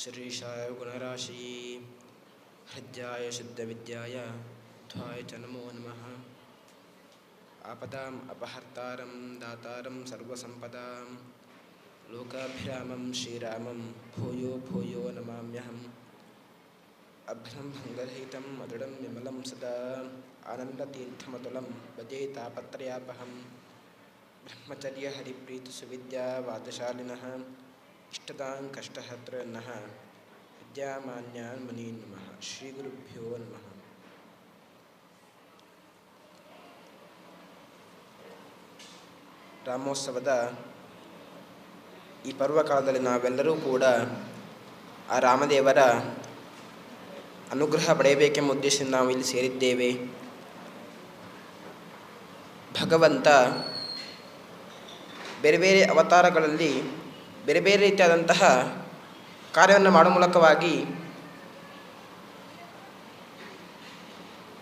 श्रीशाय गुणराशि हृद्याय शुद्धविद्याय ध्वाय च नमो नमः आपदाम् अपहर्तारं दातारं सर्वसम्पदां लोकाभिरामं श्रीरामं भूयो भूयो नमाम्यहम् अभ्रं भङ्गरहितं मधुरं विमलं सदा आनन्दतीर्थमतुलं भजे तापत्रयापहं ಇಷ್ಟದಾಂ ಕಷ್ಟ ಹತ್ರ ನಃ ವಿದ್ಯಾಮಾನ್ಯಾನ್ ಮುನಿ ನಮಃ. ಶ್ರೀ ಗುರುಭ್ಯೋ ನಮಃ. ರಾಮೋತ್ಸವದ ಈ ಪರ್ವಕಾಲದಲ್ಲಿ ನಾವೆಲ್ಲರೂ ಕೂಡ ಆ ರಾಮದೇವರ ಅನುಗ್ರಹ ಪಡೆಯಬೇಕೆಂಬ ಉದ್ದೇಶದಿಂದ ನಾವು ಇಲ್ಲಿ ಸೇರಿದ್ದೇವೆ. ಭಗವಂತ ಬೇರೆ ಬೇರೆ ಅವತಾರಗಳಲ್ಲಿ ಬೇರೆ ಬೇರೆ ರೀತಿಯಾದಂತಹ ಕಾರ್ಯವನ್ನು ಮಾಡುವ ಮೂಲಕವಾಗಿ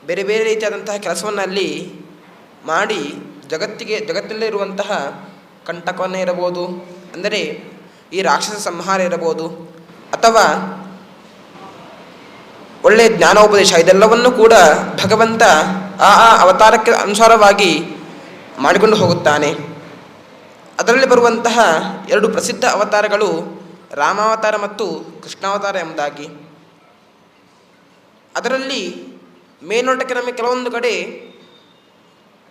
ಬೇರೆ ಬೇರೆ ರೀತಿಯಾದಂತಹ ಕೆಲಸವನ್ನು ಅಲ್ಲಿ ಮಾಡಿ ಜಗತ್ತಿಗೆ ಜಗತ್ತಲ್ಲೇ ಇರುವಂತಹ ಕಂಟಕವನ್ನೇ ಇರಬಹುದು, ಅಂದರೆ ಈ ರಾಕ್ಷಸ ಸಂಹಾರ ಇರಬಹುದು, ಅಥವಾ ಒಳ್ಳೆಯ ಜ್ಞಾನೋಪದೇಶ, ಇದೆಲ್ಲವನ್ನು ಕೂಡ ಭಗವಂತ ಆ ಆ ಅವತಾರಕ್ಕೆ ಅನುಸಾರವಾಗಿ ಮಾಡಿಕೊಂಡು ಹೋಗುತ್ತಾನೆ. ಅದರಲ್ಲಿ ಬರುವಂತಹ ಎರಡು ಪ್ರಸಿದ್ಧ ಅವತಾರಗಳು ರಾಮಾವತಾರ ಮತ್ತು ಕೃಷ್ಣಾವತಾರ ಎಂಬುದಾಗಿ. ಅದರಲ್ಲಿ ಮೇಲ್ನೋಟಕ್ಕೆ ನಮಗೆ ಕೆಲವೊಂದು ಕಡೆ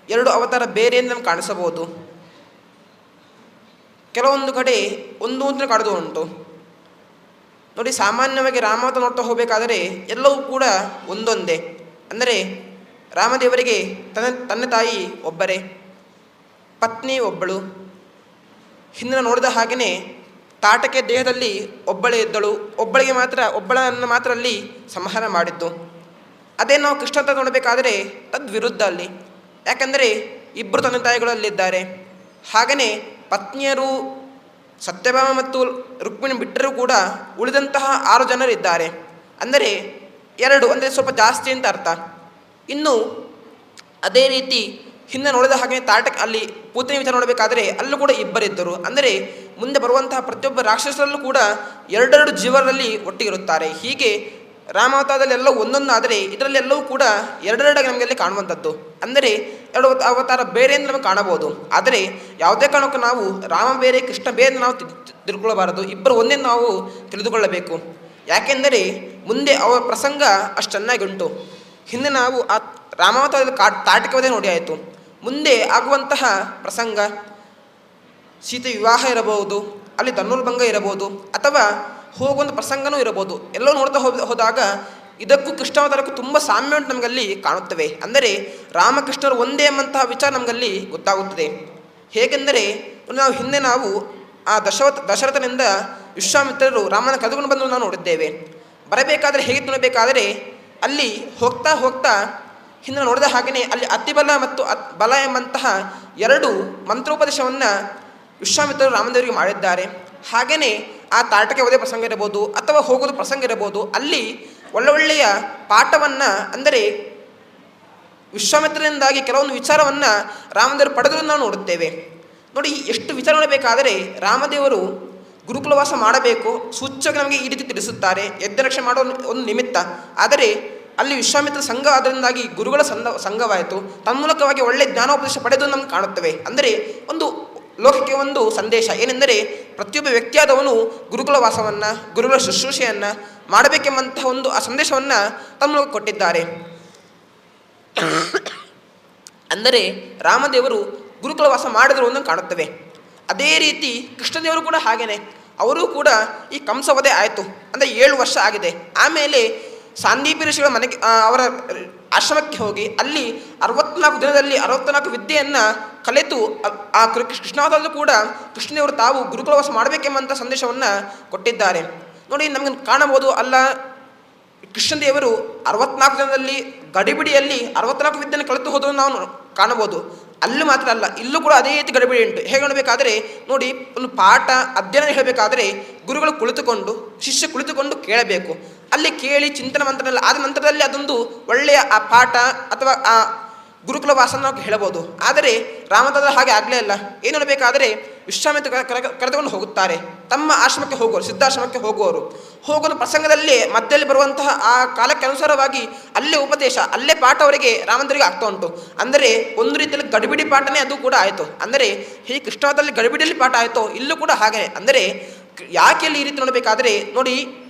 ಎರಡು ಅವತಾರ ಬೇರೆ ಎಂದು ನಮ್ಗೆ ಕಾಣಿಸಬಹುದು. ಕೆಲವೊಂದು ಕಡೆ ಒಂದು ಅಂತ ಕಾಣುವುದು ಉಂಟು. ನೋಡಿ, ಸಾಮಾನ್ಯವಾಗಿ ರಾಮಾವತಾರ ನೋಡ್ತಾ ಹೋಗಬೇಕಾದರೆ ಎಲ್ಲವೂ ಕೂಡ ಒಂದೊಂದೇ. ಅಂದರೆ ರಾಮದೇವರಿಗೆ ತನ್ನ ತನ್ನ ತಾಯಿ ಒಬ್ಬರೇ, ಪತ್ನಿ ಒಬ್ಬಳು ಹಿಂದಿನ ನೋಡಿದ ಹಾಗೆಯೇ ತಾಟಕೆ ದೇಹದಲ್ಲಿ ಒಬ್ಬಳೇ ಇದ್ದಳು. ಒಬ್ಬಳಿಗೆ ಮಾತ್ರ, ಒಬ್ಬಳನ್ನು ಮಾತ್ರ ಅಲ್ಲಿ ಸಂಹಾರ ಮಾಡಿದ್ದು. ಅದೇ ನಾವು ಕೃಷ್ಣ ಅಂತ ನೋಡಬೇಕಾದರೆ ತದ್ವಿರುದ್ಧ ಅಲ್ಲಿ. ಯಾಕಂದರೆ ಇಬ್ಬರು ತಂದೆ ತಾಯಿಗಳಲ್ಲಿದ್ದಾರೆ ಹಾಗೆಯೇ ಪತ್ನಿಯರು ಸತ್ಯಭಾಮ ಮತ್ತು ರುಕ್ಮಿಣಿ ಬಿಟ್ಟರೂ ಕೂಡ ಉಳಿದಂತಹ ಆರು ಜನರಿದ್ದಾರೆ ಅಂದರೆ ಎರಡು, ಅಂದರೆ ಸ್ವಲ್ಪ ಜಾಸ್ತಿ ಅಂತ ಅರ್ಥ. ಇನ್ನು ಅದೇ ರೀತಿ ಹಿಂದೆ ನೋಡಿದ ಹಾಗೆ ತಾಟಕ ಅಲ್ಲಿ ಪೂತಿನ ವಿಚಾರ ನೋಡಬೇಕಾದರೆ ಅಲ್ಲೂ ಕೂಡ ಇಬ್ಬರಿದ್ದರು ಅಂದರೆ ಮುಂದೆ ಬರುವಂತಹ ಪ್ರತಿಯೊಬ್ಬ ರಾಕ್ಷಸರಲ್ಲೂ ಕೂಡ ಎರಡೆರಡು ಜೀವರಲ್ಲಿ ಒಟ್ಟಿಗಿರುತ್ತಾರೆ. ಹೀಗೆ ರಾಮಾವತಾರದಲ್ಲಿ ಎಲ್ಲ ಒಂದೊಂದಾದರೆ ಇದರಲ್ಲಿ ಎಲ್ಲವೂ ಕೂಡ ಎರಡೆರಡಾಗಿ ನಮಗೆ ಅಲ್ಲಿ ಕಾಣುವಂಥದ್ದು. ಅಂದರೆ ಎರಡು ಅವತಾರ ಬೇರೆ ನಮಗೆ ಕಾಣಬಹುದು. ಆದರೆ ಯಾವುದೇ ಕಾರಣಕ್ಕೂ ನಾವು ರಾಮ ಬೇರೆ, ಕೃಷ್ಣ ಬೇರೆ ನಾವು ತಿಳ್ಕೊಳ್ಳಬಾರದು ಇಬ್ಬರು ಒಂದೇ ನಾವು ತಿಳಿದುಕೊಳ್ಳಬೇಕು. ಯಾಕೆಂದರೆ ಮುಂದೆ ಅವರ ಪ್ರಸಂಗ ಅಷ್ಟು ಚೆನ್ನಾಗಿ ಉಂಟು. ಹಿಂದೆ ನಾವು ಆ ರಾಮಾವತಾರದಲ್ಲಿ ಕಾ ತಾಟಕವದೇ ನೋಡಿ ಆಯಿತು. ಮುಂದೆ ಆಗುವಂತಹ ಪ್ರಸಂಗ, ಸೀತೆ ವಿವಾಹ ಇರಬಹುದು, ಅಲ್ಲಿ ಧನುರ್ಭಂಗ ಇರಬಹುದು, ಅಥವಾ ಹೋಗುವಂಥ ಪ್ರಸಂಗನೂ ಇರಬಹುದು. ಎಲ್ಲೋ ನೋಡ್ತಾ ಹೋದ, ಹೋದಾಗ ಇದಕ್ಕೂ ಕೃಷ್ಣಾವತಾರಕ್ಕೂ ತುಂಬ ಸಾಮ್ಯ ಉಂಟು ನಮಗಲ್ಲಿ ಕಾಣುತ್ತವೆ. ಅಂದರೆ ರಾಮಕೃಷ್ಣರು ಒಂದೇ ಎಂಬಂತಹ ವಿಚಾರ ನಮಗಲ್ಲಿ ಗೊತ್ತಾಗುತ್ತದೆ. ಹೇಗೆಂದರೆ, ನಾವು ಹಿಂದೆ ನಾವು ಆ ದಶವತ್, ದಶರಥನಿಂದ ವಿಶ್ವಾಮಿತ್ರರು ರಾಮನ ಕರೆದುಕೊಂಡು ಬಂದು ನಾವು ನೋಡಿದ್ದೇವೆ. ಬರಬೇಕಾದರೆ ಹೇಗೆ ನೋಡಬೇಕಾದರೆ ಅಲ್ಲಿ ಹೋಗ್ತಾ ಹೋಗ್ತಾ ಹಿಂದೆ ನೋಡಿದ ಹಾಗೆಯೇ ಅಲ್ಲಿ ಅತಿಬಲ ಮತ್ತು ಅತ್ ಬಲ ಎಂಬಂತಹ ಎರಡು ಮಂತ್ರೋಪದೇಶವನ್ನು ವಿಶ್ವಾಮಿತ್ರರು ರಾಮದೇವರಿಗೆ ಮಾಡಿದ್ದಾರೆ. ಹಾಗೆಯೇ ಆ ತಾಟಕ್ಕೆ ಓದೇ ಪ್ರಸಂಗ ಇರಬಹುದು ಅಥವಾ ಹೋಗೋದು ಪ್ರಸಂಗ ಇರಬಹುದು, ಅಲ್ಲಿ ಒಳ್ಳೊಳ್ಳೆಯ ಪಾಠವನ್ನು ಅಂದರೆ ವಿಶ್ವಾಮಿತ್ರರಿಂದಾಗಿ ಕೆಲವೊಂದು ವಿಚಾರವನ್ನು ರಾಮದೇವರು ಪಡೆದರೂ ನಾವು ನೋಡುತ್ತೇವೆ. ನೋಡಿ, ಎಷ್ಟು ವಿಚಾರಗಳು ಬೇಕಾದರೆ ರಾಮದೇವರು ಗುರುಕುಲವಾಸ ಮಾಡಬೇಕು, ಸೂಚ್ಯವಾಗಿ ನಮಗೆ ಈ ರೀತಿ ತಿಳಿಸುತ್ತಾರೆ ಯಜ್ಞರಕ್ಷೆ ಮಾಡೋ ಒಂದು ನಿಮಿತ್ತ. ಆದರೆ ಅಲ್ಲಿ ವಿಶ್ವಾಮಿತ್ರ ಸಂಘ ಅದರಿಂದಾಗಿ ಗುರುಗಳ ಸಂಘ ಸಂಘವಾಯಿತು. ತನ್ಮೂಲಕವಾಗಿ ಒಳ್ಳೆ ಜ್ಞಾನೋಪದೇಶ ಪಡೆದು ನಮ್ಗೆ ಕಾಣುತ್ತವೆ. ಅಂದರೆ ಒಂದು ಲೋಕಕ್ಕೆ ಒಂದು ಸಂದೇಶ. ಏನೆಂದರೆ ಪ್ರತಿಯೊಬ್ಬ ವ್ಯಕ್ತಿಯಾದವನು ಗುರುಕುಲ ವಾಸವನ್ನು ಗುರುಗಳ ಶುಶ್ರೂಷೆಯನ್ನು ಮಾಡಬೇಕೆಂಬಂತಹ ಒಂದು ಆ ಸಂದೇಶವನ್ನು ತಮ್ಮ ಕೊಟ್ಟಿದ್ದಾರೆ. ಅಂದರೆ ರಾಮದೇವರು ಗುರುಕುಲ ವಾಸ ಮಾಡಿದರು ಅಂತ ಕಾಣುತ್ತವೆ. ಅದೇ ರೀತಿ ಕೃಷ್ಣದೇವರು ಕೂಡ ಹಾಗೇನೆ. ಅವರೂ ಕೂಡ ಈ ಕಂಸವಧೆ ಆಯಿತು. ಅಂದರೆ ಏಳು ವರ್ಷ ಆಗಿದೆ. ಆಮೇಲೆ ಸಾಂದೀಪಿ ಋಷಿಗಳ ಮನೆಗೆ ಅವರ ಆಶ್ರಮಕ್ಕೆ ಹೋಗಿ ಅಲ್ಲಿ ಅರವತ್ನಾಲ್ಕು ದಿನದಲ್ಲಿ ಅರವತ್ನಾಲ್ಕು ವಿದ್ಯೆಯನ್ನು ಕಲಿತು ಆ ಕೃಷ್ಣಾವತಾರದಲ್ಲೂ ಕೂಡ ಕೃಷ್ಣದೇವರು ತಾವು ಗುರುಕುಲವಾಸ ಮಾಡಬೇಕೆಂಬಂಥ ಸಂದೇಶವನ್ನು ಕೊಟ್ಟಿದ್ದಾರೆ. ನೋಡಿ, ನಮಗೆ ಕಾಣಬಹುದು ಅಲ್ಲ, ಕೃಷ್ಣದೇವರು ಅರವತ್ನಾಲ್ಕು ದಿನದಲ್ಲಿ ಗಡಿಬಿಡಿಯಲ್ಲಿ ಅರವತ್ನಾಲ್ಕು ವಿದ್ಯೆಯನ್ನು ಕಲಿತು ಹೋದನ್ನು ನಾವು ಕಾಣಬಹುದು. ಅಲ್ಲಿ ಮಾತ್ರ ಅಲ್ಲ, ಇಲ್ಲೂ ಕೂಡ ಅದೇ ರೀತಿ ಗಡಿಬಿಡಿ ಉಂಟು. ಹೇಗೆ ನೋಡಬೇಕಾದ್ರೆ, ನೋಡಿ, ಒಂದು ಪಾಠ, ಅಧ್ಯಯನ ಹೇಳಬೇಕಾದ್ರೆ ಗುರುಗಳು ಕುಳಿತುಕೊಂಡು, ಶಿಷ್ಯ ಕುಳಿತುಕೊಂಡು ಕೇಳಬೇಕು. ಅಲ್ಲಿ ಕೇಳಿ ಚಿಂತನ ಮಂತ್ರದಲ್ಲಿ, ಆದ ನಂತರದಲ್ಲಿ ಅದೊಂದು ಒಳ್ಳೆಯ, ಆ ಪಾಠ ಅಥವಾ ಆ ಗುರುಕುಲ ನಾವು ಹೇಳಬಹುದು ಆದರೆ ರಾಮದಾದ ಹಾಗೆ ಆಗಲೇ ಇಲ್ಲ ಏನು ಹೇಳಬೇಕಾದರೆ ವಿಶ್ರಾಮಿತ ಕರೆ- ಕರೆ- ಕರೆದುಕೊಂಡು ಹೋಗುತ್ತಾರೆ. ತಮ್ಮ ಆಶ್ರಮಕ್ಕೆ ಹೋಗುವರು, ಸಿದ್ಧಾಶ್ರಮಕ್ಕೆ ಹೋಗುವವರು ಹೋಗುವ ಪ್ರಸಂಗದಲ್ಲಿ ಮಧ್ಯದಲ್ಲಿ ಬರುವಂತಹ ಆ ಕಾಲಕ್ಕೆ ಅನುಸಾರವಾಗಿ ಅಲ್ಲೇ ಉಪದೇಶ, ಅಲ್ಲೇ ಪಾಠ ಅವರಿಗೆ ರಾಮಂದರಿಗೆ ಆಗ್ತಾ ಉಂಟು. ಅಂದರೆ ಒಂದು ರೀತಿಯಲ್ಲಿ ಗಡಿಬಿಡಿ ಪಾಠನೇ ಅದು ಕೂಡ ಆಯಿತು. ಅಂದರೆ ಹೀಗೆ ಕೃಷ್ಣದಲ್ಲಿ ಗಡಿಬಿಡಿಯಲ್ಲಿ ಪಾಠ ಆಯಿತು, ಇಲ್ಲೂ ಕೂಡ ಹಾಗೆ ಅಂದರೆ ಯಾಕೆ ಇಲ್ಲಿ ಈ ರೀತಿ ನೋಡಬೇಕಾದರೆ, ನೋಡಿ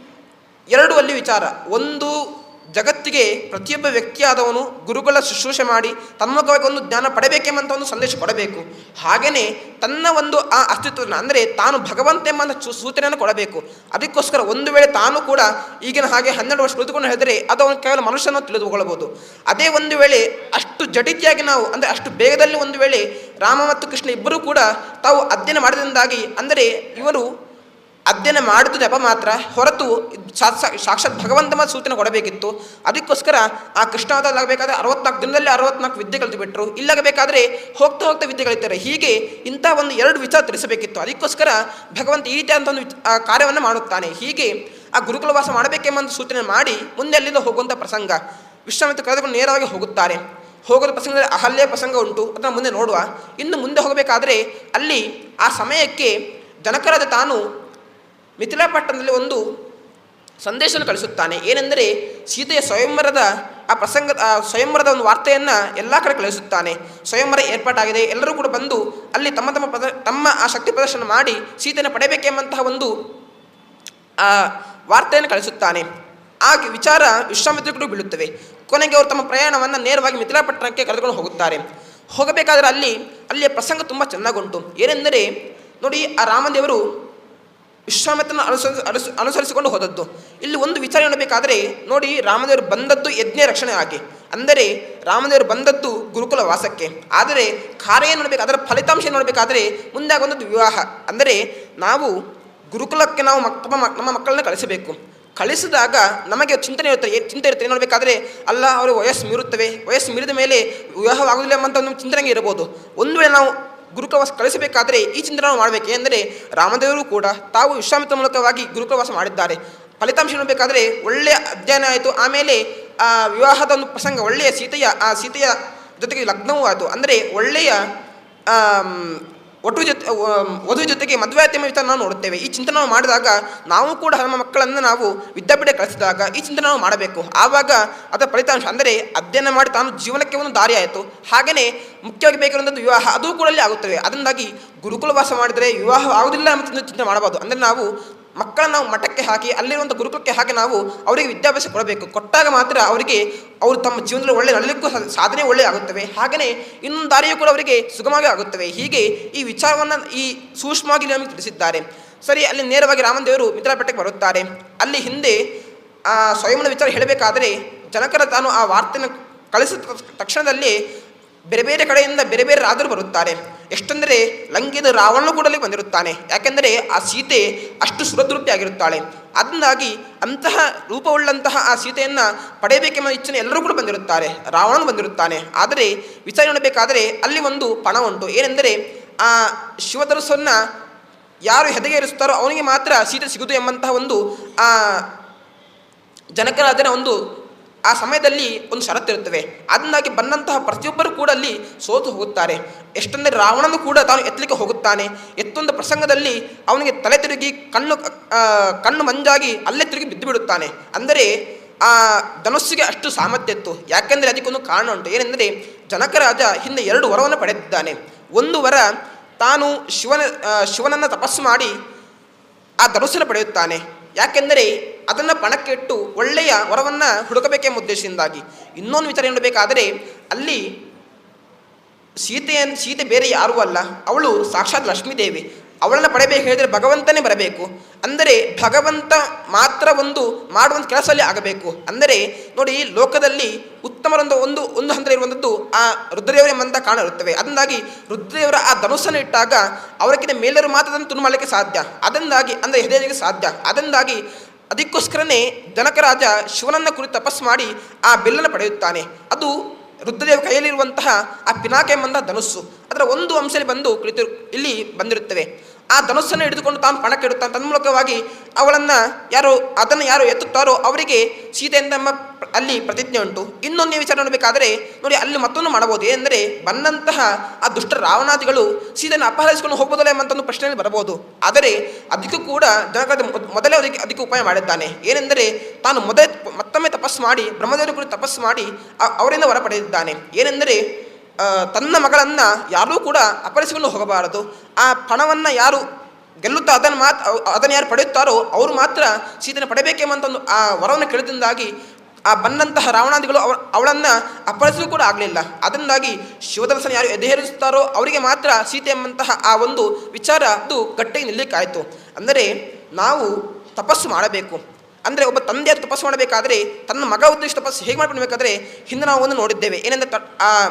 ಎರಡು ಅಲ್ಲಿ ವಿಚಾರ. ಒಂದು, ಜಗತ್ತಿಗೆ ಪ್ರತಿಯೊಬ್ಬ ವ್ಯಕ್ತಿಯಾದವನು ಗುರುಗಳ ಶುಶ್ರೂಷೆ ಮಾಡಿ ತನ್ಮುಖವಾಗಿ ಒಂದು ಜ್ಞಾನ ಪಡಬೇಕೆಂಬಂಥ ಒಂದು ಸಂದೇಶ ಕೊಡಬೇಕು. ಹಾಗೆಯೇ ತನ್ನ ಒಂದು ಆ ಅಸ್ತಿತ್ವವನ್ನು ಅಂದರೆ ತಾನು ಭಗವಂತ ಎಂಬ ಸೂ- ಸೂಚನೆಯನ್ನು ಕೊಡಬೇಕು. ಅದಕ್ಕೋಸ್ಕರ ಒಂದು ವೇಳೆ ತಾನು ಕೂಡ ಈಗಿನ ಹಾಗೆ ಹನ್ನೆರಡು ವರ್ಷ ಕುಳಿತುಕೊಂಡು ಹೇಳಿದರೆ ಅದು ಅವನು ಕೇವಲ ಮನುಷ್ಯನ ತಿಳಿದುಕೊಳ್ಳಬಹುದು. ಅದೇ ಒಂದು ವೇಳೆ ಅಷ್ಟು ಜಟಿತಿಯಾಗಿ ನಾವು, ಅಂದರೆ ಅಷ್ಟು ಬೇಗದಲ್ಲಿ ಒಂದು ವೇಳೆ ರಾಮ ಮತ್ತು ಕೃಷ್ಣ ಇಬ್ಬರೂ ಕೂಡ ತಾವು ಅಧ್ಯಯನ ಮಾಡಿದಿಂದಾಗಿ ಅಂದರೆ ಇವರು ಅಧ್ಯಯನ ಮಾಡಿದ್ದು ಜಪ ಮಾತ್ರ. ಹೊರತು ಸಾಕ್ಷಾತ್ ಭಗವಂತನ ಸೂಚನೆ ಕೊಡಬೇಕಿತ್ತು. ಅದಕ್ಕೋಸ್ಕರ ಆ ಕೃಷ್ಣಾವತಾರಲಾಗಬೇಕಾದ್ರೆ ಅರವತ್ನಾಲ್ಕು ದಿನದಲ್ಲಿ ಅರವತ್ನಾಲ್ಕು ವಿದ್ಯೆ ಕಲಿತು ಬಿಟ್ಟರು ಇಲ್ಲಾಗಬೇಕಾದ್ರೆ ಹೋಗ್ತಾ ಹೋಗ್ತಾ ವಿದ್ಯೆ ಕಲಿತಾರೆ ಹೀಗೆ ಇಂಥ ಒಂದು ಎರಡು ವಿಚಾರ ತಿಳಿಸಬೇಕಿತ್ತು. ಅದಕ್ಕೋಸ್ಕರ ಭಗವಂತ ಈ ರೀತಿಯಾದಂಥ ಒಂದು ಕಾರ್ಯವನ್ನು ಮಾಡುತ್ತಾನೆ. ಹೀಗೆ ಆ ಗುರುಕುಲ ವಾಸ ಮಾಡಬೇಕೆಂಬ ಸೂಚನೆ ಮಾಡಿ ಮುಂದೆ ಅಲ್ಲಿಂದ ಹೋಗುವಂಥ ಪ್ರಸಂಗ. ವಿಶ್ವಾಮಿತ್ರ ಕರೆದುಕೊಂಡು ನೇರವಾಗಿ ಹೋಗುತ್ತಾರೆ. ಹೋಗೋದ ಪ್ರಸಂಗದಲ್ಲಿ ಅಹಲ್ಯ ಪ್ರಸಂಗ ಉಂಟು. ಅದನ್ನು ಮುಂದೆ ನೋಡುವ. ಇನ್ನು ಮುಂದೆ ಹೋಗಬೇಕಾದರೆ ಅಲ್ಲಿ ಆ ಸಮಯಕ್ಕೆ ಜನಕರಾದ ತಾನು ಮಿಥಿಲಾಪಟ್ಟಣದಲ್ಲಿ ಒಂದು ಸಂದೇಶವನ್ನು ಕಳಿಸುತ್ತಾನೆ. ಏನೆಂದರೆ ಸೀತೆಯ ಸ್ವಯಂವರದ ಆ ಪ್ರಸಂಗ, ಆ ಸ್ವಯಂವರದ ಒಂದು ವಾರ್ತೆಯನ್ನು ಎಲ್ಲ ಕಡೆ ಕಳಿಸುತ್ತಾನೆ. ಸ್ವಯಂವರ ಏರ್ಪಾಟಾಗಿದೆ. ಎಲ್ಲರೂ ಕೂಡ ಬಂದು ಅಲ್ಲಿ ತಮ್ಮ ತಮ್ಮ ಪ್ರದ, ತಮ್ಮ ಆ ಶಕ್ತಿ ಪ್ರದರ್ಶನ ಮಾಡಿ ಸೀತೆಯನ್ನು ಪಡೆಯಬೇಕೆಂಬಂತಹ ಒಂದು, ಆ, ವಾರ್ತೆಯನ್ನು ಕಳಿಸುತ್ತಾನೆ. ಆ ವಿಚಾರ ವಿಶ್ವಾಮಿತ್ರಗಳು ಬೀಳುತ್ತವೆ. ಕೊನೆಗೆ ಅವರು ತಮ್ಮ ಪ್ರಯಾಣವನ್ನು ನೇರವಾಗಿ ಮಿಥಿಲಾಪಟ್ಟಣಕ್ಕೆ ಕರೆದುಕೊಂಡು ಹೋಗುತ್ತಾರೆ. ಹೋಗಬೇಕಾದ್ರೆ ಅಲ್ಲಿ, ಅಲ್ಲಿಯ ಪ್ರಸಂಗ ತುಂಬ ಚೆನ್ನಾಗುಂಟು. ಏನೆಂದರೆ ನೋಡಿ, ಆ ರಾಮದೇವರು ವಿಶ್ವಾಮಿತ್ರನ ಅನುಸರಿಸಿ ಅನುಸ, ಅನುಸರಿಸಿಕೊಂಡು ಹೋದದ್ದು. ಇಲ್ಲಿ ಒಂದು ವಿಚಾರ ಹೇಳಬೇಕಾದರೆ, ನೋಡಿ, ರಾಮದೇವರು ಬಂದದ್ದು ಯಜ್ಞ ರಕ್ಷಣೆ ಆಗಿ. ಅಂದರೆ, ರಾಮದೇವರು ಬಂದದ್ದು ಗುರುಕುಲ ವಾಸಕ್ಕೆ. ಆದರೆ, ಕಾರ್ಯ ಏನು ನೋಡಬೇಕು, ಅದರ ಫಲಿತಾಂಶ ಏನು ನೋಡಬೇಕಾದರೆ, ಮುಂದೆ ವಿವಾಹ. ಅಂದರೆ, ನಾವು ಗುರುಕುಲಕ್ಕೆ ನಾವು ಮಕ್ ನಮ್ಮ ಮಕ್ಕಳನ್ನ ಕಳಿಸಬೇಕು. ಕಳಿಸಿದಾಗ ನಮಗೆ ಚಿಂತನೆ ಇರುತ್ತೆ ಚಿಂತೆ ಇರುತ್ತೆ ಏನು ನೋಡಬೇಕಾದ್ರೆ, ಅಲ್ಲ, ಅವರು ವಯಸ್ಸು ಮೀರುತ್ತವೆ. ವಯಸ್ಸು ಮೀರಿದ ಮೇಲೆ ವಿವಾಹವಾಗುವುದಿಲ್ಲ ಅಂತ ಒಂದು ಚಿಂತನೆ ಇರಬಹುದು. ಒಂದು ವೇಳೆ ನಾವು ಗುರುಕುಲವಾಸ ಕಳಿಸಬೇಕಾದರೆ ಈ ಚಿಂತನೆ ಮಾಡಬೇಕು? ಎಂದರೆ ರಾಮದೇವರು ಕೂಡ ತಾವು ವಿಶ್ವಾಮಿತ್ರ ಮೂಲಕವಾಗಿ ಗುರುಕುಲವಾಸ ಮಾಡಿದ್ದಾರೆ. ಫಲಿತಾಂಶ ನೋಡಬೇಕಾದ್ರೆ ಒಳ್ಳೆಯ ಅಧ್ಯಯನ ಆಯಿತು. ಆಮೇಲೆ, ಆ, ವಿವಾಹದ ಒಂದು ಪ್ರಸಂಗ, ಒಳ್ಳೆಯ ಸೀತೆಯ, ಆ, ಸೀತೆಯ ಜೊತೆಗೆ ಲಗ್ನವೂ ಆಯಿತು. ಅಂದರೆ ಒಳ್ಳೆಯ ಒಟ್ಟು ಜೊತೆ ವಧು ಜೊತೆಗೆ ಮದುವೆ ವಿಚಾರ ನಾವು ನೋಡುತ್ತೇವೆ. ಈ ಚಿಂತನೆ ಮಾಡಿದಾಗ ನಾವು ಕೂಡ ನಮ್ಮ ಮಕ್ಕಳನ್ನು ನಾವು ವಿದ್ಯಾಪೀಠ ಕಳಿಸಿದಾಗ ಈ ಚಿಂತನೆ ನಾವು ಮಾಡಬೇಕು. ಆವಾಗ ಅದರ ಫಲಿತಾಂಶ ಅಂದರೆ ಅಧ್ಯಯನ ಮಾಡಿ ತಾನು ಜೀವನಕ್ಕೆ ಒಂದು ದಾರಿ ಆಯಿತು. ಹಾಗೆಯೇ ಮುಖ್ಯವಾಗಿ ಬೇಕಿರುವಂಥದ್ದು ವಿವಾಹ ಅದು ಕೂಡ ಅಲ್ಲಿ ಆಗುತ್ತವೆ ಅದರಿಂದಾಗಿ ಗುರುಕುಲ ವಾಸ ಮಾಡಿದರೆ ವಿವಾಹ ಆಗುವುದಿಲ್ಲ ಅಂತ ಚಿಂತನೆ ಮಾಡಬಾರ್ದು. ಅಂದರೆ ನಾವು ಮಕ್ಕಳನ್ನು ನಾವು ಮಠಕ್ಕೆ ಹಾಕಿ ಅಲ್ಲಿರುವಂಥ ಗುರುಕುಲಕ್ಕೆ ಹಾಕಿ ನಾವು ಅವರಿಗೆ ವಿದ್ಯಾಭ್ಯಾಸ ಕೊಡಬೇಕು. ಕೊಟ್ಟಾಗ ಮಾತ್ರ ಅವರಿಗೆ ಅವರು ತಮ್ಮ ಜೀವನದಲ್ಲಿ ಒಳ್ಳೆ ನಡಲಿಕ್ಕೂ ಸಾಧನೆ ಒಳ್ಳೆ ಆಗುತ್ತವೆ. ಹಾಗೆಯೇ ಇನ್ನೊಂದು ದಾರಿಯೂ ಕೂಡ ಅವರಿಗೆ ಸುಗಮವಾಗಿ ಆಗುತ್ತವೆ. ಹೀಗೆ ಈ ವಿಚಾರವನ್ನು ಈ ಸೂಕ್ಷ್ಮವಾಗಿ ನಮಗೆ ತಿಳಿಸಿದ್ದಾರೆ. ಸರಿ, ಅಲ್ಲಿ ನೇರವಾಗಿ ರಾಮದೇವರು ಮಿತ್ರಪೇಟೆಗೆ ಬರುತ್ತಾರೆ. ಅಲ್ಲಿ ಹಿಂದೆ, ಆ, ಸ್ವಯಂನ ವಿಚಾರ ಹೇಳಬೇಕಾದರೆ ಜನಕರ ತಾನು ಆ ವಾರ್ತೆಯನ್ನು ಕಳಿಸಿದ ತಕ್ಷ- ತಕ್ಷಣದಲ್ಲಿ ಬೇರೆ ಬೇರೆ ಕಡೆಯಿಂದ ಬೇರೆ ಬೇರೆ ರಾಜರು ಬರುತ್ತಾರೆ. ಎಷ್ಟೆಂದರೆ ಲಂಕೆದ ರಾವಣನು ಕೂಡ ಬಂದಿರುತ್ತಾನೆ. ಯಾಕೆಂದರೆ ಆ ಸೀತೆ ಅಷ್ಟು ಸುರದೃಪ್ತಿ ಆಗಿರುತ್ತಾಳೆ ಅದರಿಂದಾಗಿ ಅಂತಹ ರೂಪವುಳ್ಳಂತಹ ಆ ಸೀತೆಯನ್ನು ಪಡೆಯಬೇಕೆಂಬ ಇಚ್ಛೆ ಎಲ್ಲರೂ ಕೂಡ ಬಂದಿರುತ್ತಾರೆ. ರಾವಣನು ಬಂದಿರುತ್ತಾನೆ. ಆದರೆ ವಿಚಾರ ನೋಡಬೇಕಾದರೆ ಅಲ್ಲಿ ಒಂದು ಪಣ ಉಂಟು. ಏನೆಂದರೆ ಆ ಶಿವಧನುಸ್ಸನ್ನು ಯಾರು ಹೆದಗೇರಿಸುತ್ತಾರೋ ಅವನಿಗೆ ಮಾತ್ರ ಸೀತೆ ಸಿಗುತ್ತೆ ಎಂಬಂತಹ ಒಂದು ಆ ಜನಕರಾದನ ಒಂದು ಆ ಸಮಯದಲ್ಲಿ ಒಂದು ಷರತ್ತಿರುತ್ತದೆ ಅದನ್ನಾಗಿ ಬಂದಂತಹ ಪ್ರತಿಯೊಬ್ಬರು ಕೂಡ ಅಲ್ಲಿ ಸೋತು ಹೋಗುತ್ತಾರೆ. ಎಷ್ಟೊಂದರೆ ರಾವಣನು ಕೂಡ ತಾನು ಎತ್ತಲಿಕ್ಕೆ ಹೋಗುತ್ತಾನೆ. ಎತ್ತೊಂದು ಪ್ರಸಂಗದಲ್ಲಿ ಅವನಿಗೆ ತಲೆ ತಿರುಗಿ ಕಣ್ಣು ಕಣ್ಣು ಮಂಜಾಗಿ ಅಲ್ಲೇ ತಿರುಗಿ ಬಿದ್ದು ಬಿಡುತ್ತಾನೆ ಅಂದರೆ ಆ ಧನಸ್ಸಿಗೆ ಅಷ್ಟು ಸಾಮರ್ಥ್ಯ ಇತ್ತು. ಯಾಕೆಂದರೆ ಅದಕ್ಕೊಂದು ಕಾರಣ ಉಂಟು. ಏನೆಂದರೆ ಜನಕರಾಜ ಹಿಂದೆ ಎರಡು ವರವನ್ನು ಪಡೆದಿದ್ದಾನೆ. ಒಂದು ವರ ತಾನು ಶಿವನ ಶಿವನನ್ನು ತಪಸ್ಸು ಮಾಡಿ ಆ ಧನುಸ್ಸನ್ನು ಪಡೆಯುತ್ತಾನೆ. ಯಾಕೆಂದರೆ ಅದನ್ನು ಪಣಕ್ಕೆ ಇಟ್ಟು ಒಳ್ಳೆಯ ವರವನ್ನು ಹುಡುಕಬೇಕೆಂಬ ಉದ್ದೇಶದಿಂದಾಗಿ. ಇನ್ನೊಂದು ವಿಚಾರ ಹೇಳಬೇಕಾದರೆ, ಅಲ್ಲಿ ಸೀತೆಯನ್ನು ಸೀತೆ ಬೇರೆ ಯಾರೂ ಅಲ್ಲ. ಅವಳು ಸಾಕ್ಷಾತ್ ಲಕ್ಷ್ಮೀದೇವಿ. ಅವಳನ್ನು ಪಡೆಯಬೇಕು ಹೇಳಿದರೆ ಭಗವಂತನೇ ಬರಬೇಕು. ಅಂದರೆ ಭಗವಂತ ಮಾತ್ರ ಒಂದು ಮಾಡುವಂಥ ಕೆಲಸದಲ್ಲಿ ಆಗಬೇಕು. ಅಂದರೆ ನೋಡಿ ಲೋಕದಲ್ಲಿ ಉತ್ತಮರೊಂದು ಒಂದು ಒಂದು ಹಂತ ಇರುವಂಥದ್ದು ಆ ರುದ್ರದೇವರ ಮಂದ ಕಾಣಿರುತ್ತವೆ. ಅದರಿಂದಾಗಿ ರುದ್ರದೇವರ ಆ ಧನುಸ್ಸನ್ನು ಇಟ್ಟಾಗ ಅವರಕ್ಕಿಂತ ಮೇಲರು ಮಾತ್ರ ಅದನ್ನು ತುಂಡು ಮಾಡಲಿಕ್ಕೆ ಸಾಧ್ಯ. ಅದರಿಂದಾಗಿ, ಅಂದರೆ ಹೆದೆಯಲಿಕ್ಕೆ ಸಾಧ್ಯ. ಅದರಿಂದಾಗಿ ಅದಕ್ಕೋಸ್ಕರನೇ ಜನಕರಾಜ ಶಿವನನ್ನ ಕುರಿತು ತಪಸ್ಸು ಮಾಡಿ ಆ ಬಿಲ್ಲನ್ನು ಪಡೆಯುತ್ತಾನೆ. ಅದು ರುದ್ರದೇವ ಕೈಯಲ್ಲಿರುವಂತಹ ಆ ಪಿನಾಕ ಎಂಬಂತಹ ಧನುಸ್ಸು. ಅದರ ಒಂದು ಅಂಶದಲ್ಲಿ ಬಂದು ಕುಳಿತು ಇಲ್ಲಿ ಬಂದಿರುತ್ತವೆ. ಆ ಧನುಸ್ಸನ್ನು ಹಿಡಿದುಕೊಂಡು ತಾನು ಪಣಕ್ಕೆ ಇಡುತ್ತಾನೆ. ತನ್ಮೂಲಕವಾಗಿ ಅವಳನ್ನು ಯಾರು, ಅದನ್ನು ಯಾರು ಎತ್ತುತ್ತಾರೋ ಅವರಿಗೆ ಸೀತೆಯಿಂದ ಅಲ್ಲಿ ಪ್ರತಿಜ್ಞೆ ಉಂಟು. ಇನ್ನೊಂದು ವಿಚಾರ ನೋಡಬೇಕಾದ್ರೆ, ನೋಡಿ, ಅಲ್ಲಿ ಮತ್ತೊಂದು ಮಾಡಬಹುದು. ಏನೆಂದರೆ, ಬಂದಂತಹ ಆ ದುಷ್ಟ ರಾವಣಾದಿಗಳು ಸೀದನ್ನು ಅಪಹರಿಸಿಕೊಂಡು ಹೋಗಬಹುದಲ್ಲ ಎಂಬಂತ ಒಂದು ಪ್ರಶ್ನೆ ಬರಬಹುದು. ಆದರೆ, ಅದಕ್ಕೂ ಕೂಡ ಜನಕ ಮೊದಲೇ ಅದಕ್ಕೆ ಅದಕ್ಕೆ ಉಪಾಯ ಮಾಡಿದ್ದಾನೆ. ಏನೆಂದರೆ, ತಾನು ಮೊದಲೇ ಮತ್ತೊಮ್ಮೆ ತಪಸ್ಸು ಮಾಡಿ, ಬ್ರಹ್ಮದೇವರು ಕೂಡ ತಪಸ್ಸು ಮಾಡಿ ಅವರಿಂದ ವರ ಪಡೆದಿದ್ದಾನೆ ಏನೆಂದರೆ ತನ್ನ ಮಗಳನ್ನು ಯಾರೂ ಕೂಡ ಅಪಹರಿಸಿಕೊಂಡು ಹೋಗಬಾರದು. ಆ ಪಣವನ್ನು ಯಾರು ಗೆಲ್ಲುತ್ತಾ ಅದನ್ನು ಮಾತ್ರ ಅದನ್ನು ಯಾರು ಪಡೆಯುತ್ತಾರೋ, ಅವರು ಮಾತ್ರ ಸೀತನ ಪಡೆಯಬೇಕೆಂಬಂತ ಒಂದು ಆ ವರವನ್ನು ಕೇಳಿದಿಂದಾಗಿ ಆ ಬಂದಂತಹ ರಾವಣಾದಿಗಳು ಅವ, ಅವಳನ್ನು ಅಪ್ಪಳಿಸಲು ಕೂಡ ಆಗಲಿಲ್ಲ. ಅದರಿಂದಾಗಿ ಶಿವದರ್ಶನ ಯಾರು ಎದೆಹರಿಸುತ್ತಾರೋ ಅವರಿಗೆ ಮಾತ್ರ ಸೀತೆ ಎಂಬಂತಹ ಆ ಒಂದು ವಿಚಾರ ಅದು ಗಟ್ಟಿಗೆ ನಿಲ್ಲಕ್ಕಾಯಿತು. ಅಂದರೆ ನಾವು ತಪಸ್ಸು ಮಾಡಬೇಕು. ಅಂದರೆ ಒಬ್ಬ ತಂದೆ ತಪಸ್ಸು ಮಾಡಬೇಕಾದರೆ ತನ್ನ ಮಗ ಉದ್ದೇಶ ತಪಸ್ಸು ಹೇಗೆ ಮಾಡಿಕೊಳ್ಬೇಕಾದ್ರೆ ಹಿಂದೆ ನಾವು ಒಂದು ನೋಡಿದ್ದೇವೆ. ಏನೆಂದರೆ ಆ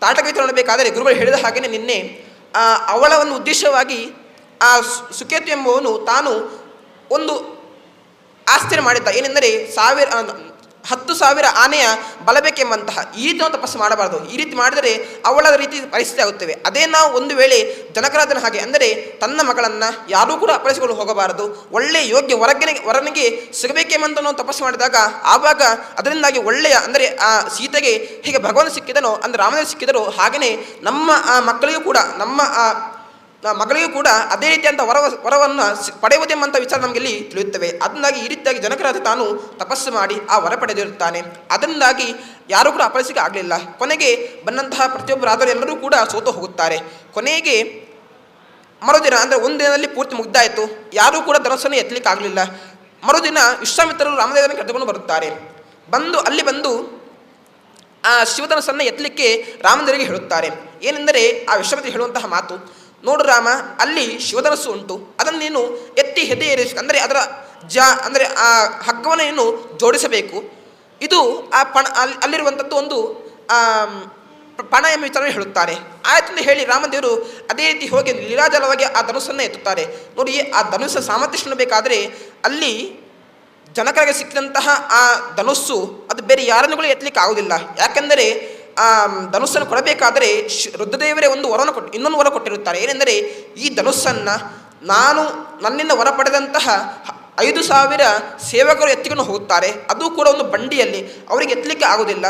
ತಾಟಕವಿತ ನೋಡಬೇಕಾದರೆ ಗುರುಗಳು ಹೇಳಿದ ಹಾಗೆಯೇ ನಿನ್ನೆ ಅವಳ ಒಂದು ಉದ್ದೇಶವಾಗಿ ಆ ಸುಕೇತು ಎಂಬುವನು ತಾನು ಒಂದು ಆಶ್ಚರ್ಯ ಮಾಡಿದ್ದ. ಏನೆಂದರೆ ಸಾವಿರ ಹತ್ತು ಸಾವಿರ ಆನೆಯ ಬಲಬೇಕೆಂಬಂತಹ ಈ ರೀತಿ ನಾವು ತಪಸ್ಸು ಮಾಡಬಾರದು. ಈ ರೀತಿ ಮಾಡಿದರೆ ಅವಳ ರೀತಿ ಪರಿಸ್ಥಿತಿ ಆಗುತ್ತವೆ. ಅದೇ ನಾವು ಒಂದು ವೇಳೆ ಜನಕರಾಜನ ಹಾಗೆ ಅಂದರೆ ತನ್ನ ಮಗಳನ್ನು ಯಾರೂ ಕೂಡ ಅಪರಿಸಿಕೊಂಡು ಹೋಗಬಾರದು. ಒಳ್ಳೆಯ ಯೋಗ್ಯ ಹೊರಗಿನ ವರನಿಗೆ ಸಿಗಬೇಕೆಂಬಂತ ನಾವು ತಪಸ್ಸು ಮಾಡಿದಾಗ ಆವಾಗ ಅದರಿಂದಾಗಿ ಒಳ್ಳೆಯ ಅಂದರೆ ಆ ಸೀತೆಗೆ ಹೇಗೆ ಭಗವಂತ ಸಿಕ್ಕಿದನೋ, ಅಂದರೆ ರಾಮನ ಸಿಕ್ಕಿದರೋ ಹಾಗೆಯೇ ನಮ್ಮ ಆ ಮಕ್ಕಳಿಗೂ ಕೂಡ, ನಮ್ಮ ಆ ಮಗಳಿಗೂ ಕೂಡ ಅದೇ ರೀತಿಯಂಥ ವರವ, ವರವನ್ನು ಪಡೆಯುವುದೆಂಬಂಥ ವಿಚಾರ ನಮಗೆ ಇಲ್ಲಿ ತಿಳಿಯುತ್ತವೆ. ಅದರಿಂದಾಗಿ ಈ ರೀತಿಯಾಗಿ ಜನಕರಾದ ತಾನು ತಪಸ್ಸು ಮಾಡಿ ಆ ವರ ಪಡೆದಿರುತ್ತಾನೆ. ಅದರಿಂದಾಗಿ ಯಾರೂ ಕೂಡ ಅಪರಿಸಿಕೆ ಆಗಲಿಲ್ಲ. ಕೊನೆಗೆ ಬಂದಂತಹ ಪ್ರತಿಯೊಬ್ಬರು ಆದರೂ ಎಲ್ಲರೂ ಕೂಡ ಸೋತು ಹೋಗುತ್ತಾರೆ. ಕೊನೆಗೆ ಮರುದಿನ ಅಂದರೆ ಒಂದು ದಿನದಲ್ಲಿ ಪೂರ್ತಿ ಮುಗ್ದಾಯಿತು. ಯಾರೂ ಕೂಡ ಧನಸ್ಸನ್ನು ಎತ್ತಲಿಕ್ಕೆ ಆಗಲಿಲ್ಲ. ಮರುದಿನ ವಿಶ್ವಾಮಿತ್ರರು ರಾಮದೇವರನ್ನು ಕರೆದುಕೊಂಡು ಬರುತ್ತಾರೆ. ಬಂದು, ಅಲ್ಲಿ ಬಂದು ಆ ಶಿವಧನಸ್ಸನ್ನು ಎತ್ತಲಿಕ್ಕೆ ರಾಮದೇವರಿಗೆ ಹೇಳುತ್ತಾರೆ. ಏನೆಂದರೆ ಆ ವಿಶ್ವಾಮಿತ್ರ ಹೇಳುವಂತಹ ಮಾತು ನೋಡು ರಾಮ, ಅಲ್ಲಿ ಶಿವಧನಸ್ಸು ಉಂಟು. ಅದನ್ನು ನೀನು ಎತ್ತಿ ಹೆದೆ ಏರಿಸಿ ಅಂದರೆ ಅದರ ಜ, ಅಂದರೆ ಆ ಹಗ್ಗವನ್ನು ನೀನು ಜೋಡಿಸಬೇಕು. ಇದು ಆ ಪಣ, ಅಲ್ಲಿ, ಅಲ್ಲಿರುವಂಥದ್ದು ಒಂದು ಪಣ ಎಂಬ ವಿಚಾರ ಹೇಳುತ್ತಾರೆ. ಆಯ್ತಂದು ಹೇಳಿ ರಾಮದೇವರು ಅದೇ ರೀತಿ ಹೋಗಿ ಲೀಲಾಜಲವಾಗಿ ಆ ಧನುಸನ್ನು ಎತ್ತುತ್ತಾರೆ. ನೋಡಿ, ಆ ಧನುಸ್ಸ ಸಾಮರ್ಥ್ಯ ಬೇಕಾದರೆ ಅಲ್ಲಿ ಜನಕರಿಗೆ ಸಿಕ್ಕಿದಂತಹ ಆ ಧನುಸ್ಸು, ಅದು ಬೇರೆ ಯಾರನ್ನು ಕೂಡ ಎತ್ತಲಿಕ್ಕೆ ಆಗೋದಿಲ್ಲ ಯಾಕೆಂದರೆ ಆ ಧನುಸ್ಸನ್ನು ಕೊಡಬೇಕಾದರೆ ರುದ್ರದೇವರೇ ಒಂದು ವರವನ್ನು ಕೊಟ್ಟು ಇನ್ನೊಂದು ವರ ಕೊಟ್ಟಿರುತ್ತಾರೆ. ಏನೆಂದರೆ ಈ ಧನುಸ್ಸನ್ನು ನಾನು ನನ್ನಿಂದ ವರ ಪಡೆದಂತಹ ಐದು ಸಾವಿರ ಸೇವಕರು ಎತ್ತಿಕೊಂಡು ಹೋಗುತ್ತಾರೆ. ಅದು ಕೂಡ ಒಂದು ಬಂಡಿಯಲ್ಲಿ. ಅವರಿಗೆ ಎತ್ತಲಿಕ್ಕೆ ಆಗೋದಿಲ್ಲ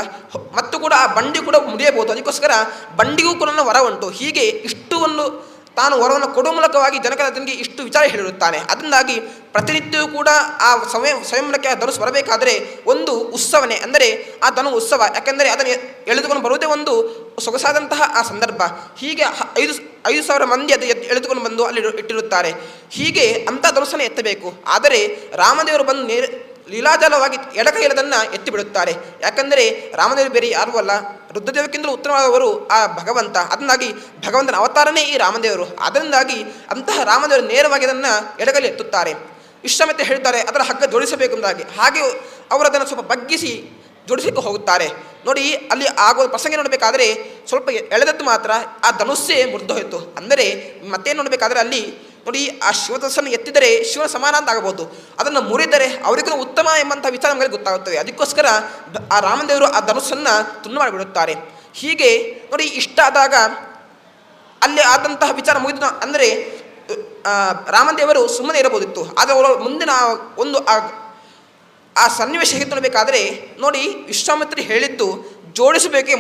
ಮತ್ತು ಕೂಡ ಆ ಬಂಡಿ ಕೂಡ ಮುರಿಯಬಹುದು. ಅದಕ್ಕೋಸ್ಕರ ಬಂಡಿಗೂ ಕೂಡ ವರ ಉಂಟು. ಹೀಗೆ ಇಷ್ಟು ಒಂದು ತಾನು ವರವನ್ನು ಕೊಡುವ ಮೂಲಕವಾಗಿ ಜನಕರಾಜನಿಗೆ ಇಷ್ಟು ವಿಚಾರ ಹೇಳಿರುತ್ತಾನೆ. ಅದರಿಂದಾಗಿ ಪ್ರತಿನಿತ್ಯವೂ ಕೂಡ ಆ ಸಮಯ ಸ್ವಯಂವರಕ್ಕೆ ಆ ಧನುಸ್ ಬರಬೇಕಾದರೆ ಒಂದು ಉತ್ಸವನೇ. ಅಂದರೆ ಆ ಧನು ಉತ್ಸವ. ಯಾಕೆಂದರೆ ಅದನ್ನು ಎಳೆದುಕೊಂಡು ಬರುವುದೇ ಒಂದು ಸೊಗಸಾದಂತಹ ಆ ಸಂದರ್ಭ. ಹೀಗೆ ಐದು ಐದು ಸಾವಿರ ಮಂದಿ ಅದು ಎಳೆದುಕೊಂಡು ಬಂದು ಅಲ್ಲಿ ಇಟ್ಟಿರುತ್ತಾರೆ. ಹೀಗೆ ಅಂಥ ಧನುಸನ್ನು ಎತ್ತಬೇಕು. ಆದರೆ ರಾಮದೇವರು ಬಂದು ನೇರ ಲೀಲಾಜಾಲವಾಗಿ ಎಡಕೈಲದನ್ನು ಎತ್ತಿ ಬಿಡುತ್ತಾರೆ ಯಾಕಂದರೆ ರಾಮದೇವರು ಬೇರೆ ಯಾರೂ ಅಲ್ಲ. ರುದ್ರದೇವಕ್ಕಿಂತಲೂ ಉತ್ತಮವಾದವರು ಆ ಭಗವಂತ. ಅದನ್ನಾಗಿ ಭಗವಂತನ ಅವತಾರನೇ ಈ ರಾಮದೇವರು. ಅದರಿಂದಾಗಿ ಅಂತಹ ರಾಮದೇವರು ನೇರವಾಗಿ ಅದನ್ನು ಎಡಗಲಿ ಎತ್ತುತ್ತಾರೆ. ವಿಶ್ರಮತೆ ಹೇಳ್ತಾರೆ, ಅದರ ಹಗ್ಗ ಜೋಡಿಸಬೇಕು ಎಂದಾಗಿ ಹಾಗೆ ಅವರು ಅದನ್ನು ಸ್ವಲ್ಪ ಬಗ್ಗಿಸಿ ಜೋಡಿಸಿಕ್ಕೆ ಹೋಗುತ್ತಾರೆ. ನೋಡಿ, ಅಲ್ಲಿ ಆಗೋ ಪ್ರಸಂಗ ನೋಡಬೇಕಾದ್ರೆ ಸ್ವಲ್ಪ ಎಳೆದದ್ದು ಮಾತ್ರ, ಆ ಧನುಸ್ಸೇ ಮುರಿದು ಹೋಯಿತು. ಅಂದರೆ ಮತ್ತೇನು ನೋಡಬೇಕಾದ್ರೆ ಅಲ್ಲಿ ನೋಡಿ, ಆ ಶಿವಧನಸ್ಸನ್ನು ಎತ್ತಿದರೆ ಶಿವನ ಸಮಾನ ಅಂತ ಆಗಬಹುದು ಅದನ್ನು ಮುರಿದರೆ ಅವರಿಗೂ ಉತ್ತಮ ಎಂಬಂಥ ವಿಚಾರ ನಮಗೆ ಗೊತ್ತಾಗುತ್ತದೆ. ಅದಕ್ಕೋಸ್ಕರ ಆ ರಾಮದೇವರು ಆ ಧನುಸ್ಸನ್ನು ತುಂಡು ಮಾಡಿಬಿಡುತ್ತಾರೆ. ಹೀಗೆ ನೋಡಿ, ಇಷ್ಟ ಆದಾಗ ಅಲ್ಲಿ ಆದಂತಹ ವಿಚಾರ ಮುಗಿದ ಅಂದರೆ ರಾಮದೇವರು ಸುಮ್ಮನೆ ಇರಬಹುದಿತ್ತು. ಆದರೆ ಅವರು ಮುಂದಿನ ಒಂದು ಆ ಸನ್ನಿವೇಶ ಹೇಗೆ ನೋಡಿ, ವಿಶ್ವಾಮಿತ್ರಿ ಹೇಳಿದ್ದು ಜೋಡಿಸಬೇಕೇ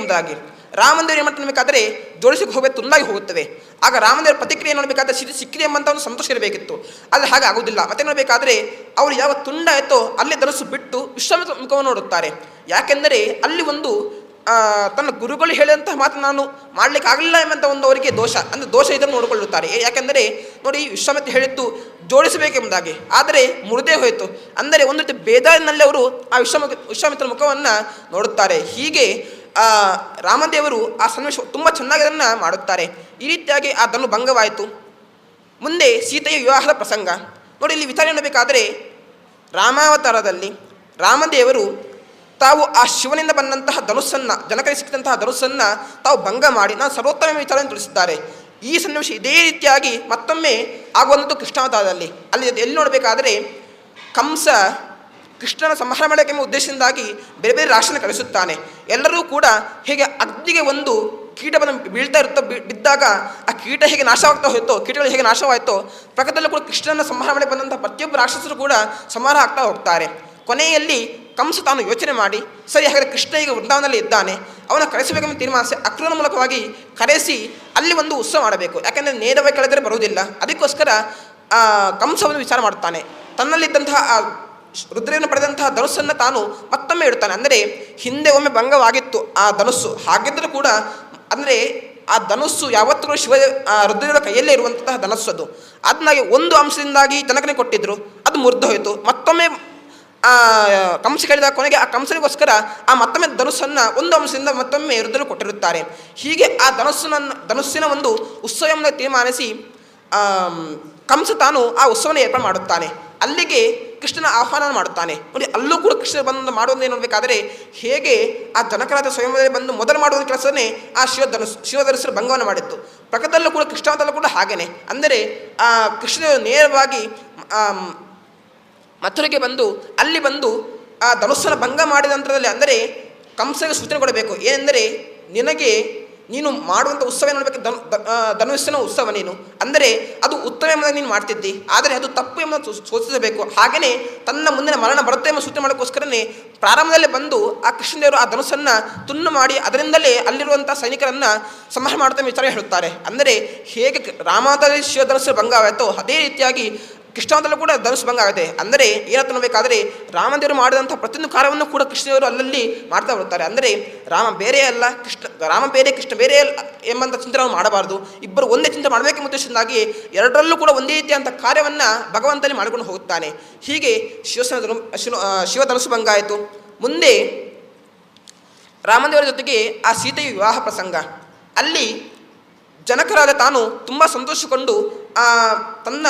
ರಾಮದೇವರು ಏನು ಮಾಡ್ತಾನೆ ಜೋಡಿಸಕ್ಕೆ ಹೋಗಬೇಕು, ತುಂಡಾಗಿ ಹೋಗುತ್ತವೆ. ಆಗ ರಾಮದೇವರ ಪ್ರತಿಕ್ರಿಯೆ ನೋಡಬೇಕಾದ್ರೆ ಸಿದ್ದು ಸಿಕ್ಕಿದೆ ಎಂಬಂತ ಒಂದು ಸಂತೋಷ ಇರಬೇಕಿತ್ತು. ಆದರೆ ಹಾಗೆ ಆಗುವುದಿಲ್ಲ. ಮತ್ತೆ ನೋಡಬೇಕಾದ್ರೆ ಅವರು ಯಾವ ತುಂಡ ಆಯಿತೋ ಅಲ್ಲೇ ಧನಸ್ಸು ಬಿಟ್ಟು ವಿಶ್ವಾಮಿತ್ರ ಮುಖವನ್ನು ನೋಡುತ್ತಾರೆ. ಯಾಕೆಂದರೆ ಅಲ್ಲಿ ಒಂದು ತನ್ನ ಗುರುಗಳು ಹೇಳಿದಂತಹ ಮಾತು ನಾನು ಮಾಡಲಿಕ್ಕೆ ಆಗಲಿಲ್ಲ ಎಂಬಂಥ ಒಂದು ಅವರಿಗೆ ದೋಷ. ಅಂದರೆ ದೋಷ ಇದನ್ನು ನೋಡಿಕೊಳ್ಳುತ್ತಾರೆ. ಯಾಕೆಂದರೆ ನೋಡಿ, ವಿಶ್ವಾಮಿತ್ರ ಹೇಳಿದ್ದು ಜೋಡಿಸಬೇಕೆಂಬುದಾಗಿ ಆದರೆ ಮುರಿದೇ ಹೋಯಿತು. ಅಂದರೆ ಒಂದು ರೀತಿ ಬೇದಾರಿನಲ್ಲಿ ಅವರು ಆ ವಿಶ್ವಾಮ, ವಿಶ್ವಾಮಿತ್ರ ಮುಖವನ್ನು ನೋಡುತ್ತಾರೆ. ಹೀಗೆ ರಾಮದೇವರು ಆ ಸನ್ನಿವೇಶ ತುಂಬ ಚೆನ್ನಾಗಿ ಅದನ್ನು ಮಾಡುತ್ತಾರೆ. ಈ ರೀತಿಯಾಗಿ ಆ ಧನು ಭಂಗವಾಯಿತು. ಮುಂದೆ ಸೀತೆಯ ವಿವಾಹದ ಪ್ರಸಂಗ. ನೋಡಿ, ಇಲ್ಲಿ ವಿಚಾರಣೆ ಮಾಡಬೇಕಾದರೆ ರಾಮಾವತಾರದಲ್ಲಿ ರಾಮದೇವರು ತಾವು ಆ ಶಿವನಿಂದ ಬಂದಂತಹ ಧನುಸ್ಸನ್ನು, ಜನಕರಿಗೆ ಸಿಕ್ಕಿದಂತಹ ಧನುಸ್ಸನ್ನು ತಾವು ಭಂಗ ಮಾಡಿ, ನಾನು ಸರ್ವೋತ್ತಮ ವಿಚಾರವನ್ನು ತಿಳಿಸಿದ್ದಾರೆ. ಈ ಸನ್ನಿವೇಶ ಇದೇ ರೀತಿಯಾಗಿ ಮತ್ತೊಮ್ಮೆ ಆಗುವಂಥದ್ದು ಕೃಷ್ಣಾವತಾರದಲ್ಲಿ. ಅಲ್ಲಿ ಎಲ್ಲಿ ನೋಡಬೇಕಾದರೆ ಕಂಸ ಕೃಷ್ಣನ ಸಂಹಾರ ಮಾಡಬೇಕೆಂಬ ಉದ್ದೇಶದಿಂದಾಗಿ ಬೇರೆ ಬೇರೆ ರಾಷ್ಟ್ರನ ಕಳಿಸುತ್ತಾನೆ ಎಲ್ಲರೂ ಕೂಡ ಹೇಗೆ ಅಗ್ನಿಗೆ ಒಂದು ಕೀಟವನ್ನು ಬೀಳ್ತಾ ಇರುತ್ತೋ ಬಿದ್ದಾಗ ಆ ಕೀಟ ಹೇಗೆ ನಾಶವಾಗ್ತಾ ಹೋಯ್ತೋ, ಕೀಟಗಳು ಹೇಗೆ ನಾಶವಾಯಿತೋ, ಪ್ರಕೃತಿಯಲ್ಲೂ ಕೂಡ ಕೃಷ್ಣನ ಸಂಹಾರ ಮಾಡಿ ಬಂದಂಥ ಪ್ರತಿಯೊಬ್ಬ ರಾಕ್ಷಸರು ಕೂಡ ಸಂಹಾರ ಆಗ್ತಾ ಹೋಗ್ತಾರೆ. ಕೊನೆಯಲ್ಲಿ ಕಂಸ ತಾನು ಯೋಚನೆ ಮಾಡಿ, ಸರಿ, ಹಾಗಾದರೆ ಕೃಷ್ಣ ಈಗ ವೃಂದಾವನದಲ್ಲಿ ಇದ್ದಾನೆ, ಅವನ ಕರೆಸಬೇಕೆಂಬ ತೀರ್ಮಾನಿಸಿ ಅಕ್ರಮ ಮೂಲಕವಾಗಿ ಕರೆಸಿ ಅಲ್ಲಿ ಒಂದು ಉತ್ಸವ ಮಾಡಬೇಕು. ಯಾಕೆಂದರೆ ನೇರವಾಗಿ ಕಳೆದರೆ ಬರುವುದಿಲ್ಲ. ಅದಕ್ಕೋಸ್ಕರ ಕಂಸವನ್ನು ವಿಚಾರ ಮಾಡುತ್ತಾನೆ. ತನ್ನಲ್ಲಿದ್ದಂತಹ ಆ ರುದ್ರಯನ್ನು ಪಡೆದಂತಹ ಧನುಸ್ಸನ್ನು ತಾನು ಮತ್ತೊಮ್ಮೆ ಇಡ್ತಾನೆ ಅಂದರೆ ಹಿಂದೆ ಒಮ್ಮೆ ಭಂಗವಾಗಿತ್ತು ಆ ಧನುಸ್ಸು. ಹಾಗಿದ್ದರೂ ಕೂಡ ಅಂದರೆ ಆ ಧನುಸ್ಸು ಯಾವತ್ತೂ ಶಿವ ರುದ್ರನ ಕೈಯಲ್ಲೇ ಇರುವಂತಹ ಧನಸ್ಸು ಅದು. ಅದನ್ನಾಗಿ ಒಂದು ಅಂಶದಿಂದಾಗಿ ಜನಕನೇ ಕೊಟ್ಟಿದ್ರು. ಅದು ಮುರಿದು ಹೋಯಿತು. ಮತ್ತೊಮ್ಮೆ, ಆ, ಕಂಸ ಕೇಳಿದ ಕೊನೆಗೆ ಆ ಕಂಸನಿಗೋಸ್ಕರ ಆ ಮತ್ತೊಮ್ಮೆ ಧನುಸ್ಸನ್ನು ಒಂದು ಅಂಶದಿಂದ ಮತ್ತೊಮ್ಮೆ ರುದ್ರರು ಕೊಟ್ಟಿರುತ್ತಾರೆ. ಹೀಗೆ ಆ ಧನುಸ್ಸನ್ನು, ಧನುಸ್ಸಿನ ಒಂದು ಉತ್ಸವವನ್ನು ತೀರ್ಮಾನಿಸಿ ಕಂಸ ತಾನು ಆ ಉತ್ಸವನ ಏರ್ಪಾಡು ಮಾಡುತ್ತಾನೆ. ಅಲ್ಲಿಗೆ ಕೃಷ್ಣನ ಆಹ್ವಾನ ಮಾಡುತ್ತಾನೆ. ನೋಡಿ, ಅಲ್ಲೂ ಕೂಡ ಕೃಷ್ಣ ಬಂದು ಮಾಡುವಂತೆ ನೋಡಬೇಕಾದರೆ ಹೇಗೆ ಆ ಜನಕರಾದ ಸ್ವಯಂವರದಲ್ಲಿ ಬಂದು ಮೊದಲು ಮಾಡುವ ಕೆಲಸನೇ ಆ ಶಿವಧನುಸ್ ಶಿವಧನುಸರು ಭಂಗವನ್ನು ಮಾಡಿತ್ತು ಪ್ರಕೃತದಲ್ಲೂ ಕೂಡ ಕೃಷ್ಣಾವತಲ್ಲೂ ಕೂಡ ಹಾಗೇನೆ. ಅಂದರೆ ಆ ಕೃಷ್ಣ ನೇರವಾಗಿ ಮಥುರೆಗೆ ಬಂದು, ಅಲ್ಲಿ ಬಂದು ಆ ಧನುಸ್ಸನ್ನು ಭಂಗ ಮಾಡಿದ ನಂತರದಲ್ಲಿ ಅಂದರೆ ಕಂಸಗೆ ಸೂಚನೆ ಕೊಡಬೇಕು. ಏನೆಂದರೆ, ನಿನಗೆ ನೀನು ಮಾಡುವಂಥ ಉತ್ಸವ ಏನು ನೋಡಬೇಕು ಧನು ಧನುಸ್ಸಿನ ಉತ್ಸವ ನೀನು. ಅಂದರೆ ಅದು ಉತ್ತಮ ಎಂಬುದಾಗಿ ನೀನು ಮಾಡ್ತಿದ್ದಿ. ಆದರೆ ಅದು ತಪ್ಪು ಎಂಬುದನ್ನು ಸೂಚಿಸಬೇಕು. ಹಾಗೆಯೇ ತನ್ನ ಮುಂದಿನ ಮರಣ ಬರುತ್ತೆ ಎಂಬ ಸೂಚನೆ ಮಾಡೋಕ್ಕೋಸ್ಕರನೇ ಪ್ರಾರಂಭದಲ್ಲಿ ಬಂದು ಆ ಕೃಷ್ಣದೇವರು ಆ ಧನುಸ್ಸನ್ನು ತುನ್ನು ಮಾಡಿ ಅದರಿಂದಲೇ ಅಲ್ಲಿರುವಂಥ ಸೈನಿಕರನ್ನು ಸಂಹಾರ ಮಾಡುತ್ತೆ ವಿಚಾರ ಹೇಳುತ್ತಾರೆ. ಅಂದರೆ ಹೇಗೆ ಕ- ಶಿವಧನಸ್ಸು ಶಿವ ಭಂಗ ಆಯಿತೋ ಅದೇ ರೀತಿಯಾಗಿ ಕೃಷ್ಣಾವತಲ್ಲೂ ಕೂಡ ಧನುಸ್ ಭಂಗ ಆಗುತ್ತೆ. ಅಂದರೆ ಏನಂತ ನೋಡಬೇಕಾದ್ರೆ ರಾಮದೇವರು ಮಾಡಿದಂಥ ಪ್ರತಿಯೊಂದು ಕಾರ್ಯವನ್ನು ಕೂಡ ಕೃಷ್ಣದೇವರು ಅಲ್ಲಲ್ಲಿ ಮಾಡ್ತಾ ಬರುತ್ತಾರೆ. ಅಂದರೆ ರಾಮ ಬೇರೆ ಅಲ್ಲ, ಕೃಷ್ಣ, ರಾಮ ಬೇರೆ, ಕೃಷ್ಣ ಬೇರೆ ಎಂಬಂಥ ಚಿಂತನೆ ಮಾಡಬಾರದು. ಇಬ್ಬರು ಒಂದೇ ಚಿಂತೆ ಮಾಡಬೇಕೆಂಬ ಉದ್ದೇಶದಿಂದಾಗಿ ಎರಡರಲ್ಲೂ ಕೂಡ ಒಂದೇ ರೀತಿಯಂಥ ಕಾರ್ಯವನ್ನು ಭಗವಂತನೇ ಮಾಡಿಕೊಂಡು ಹೋಗುತ್ತಾನೆ. ಹೀಗೆ ಶಿವಸೇನ ಶಿವ ಶಿವ ಧನುಸು ಭಂಗ ಆಯಿತು. ಮುಂದೆ ರಾಮದೇವರ ಜೊತೆಗೆ ಆ ಸೀತೆಯ ವಿವಾಹ ಪ್ರಸಂಗ. ಅಲ್ಲಿ ಜನಕರಾದ ತಾನು ತುಂಬ ಸಂತೋಷಗೊಂಡು ತನ್ನ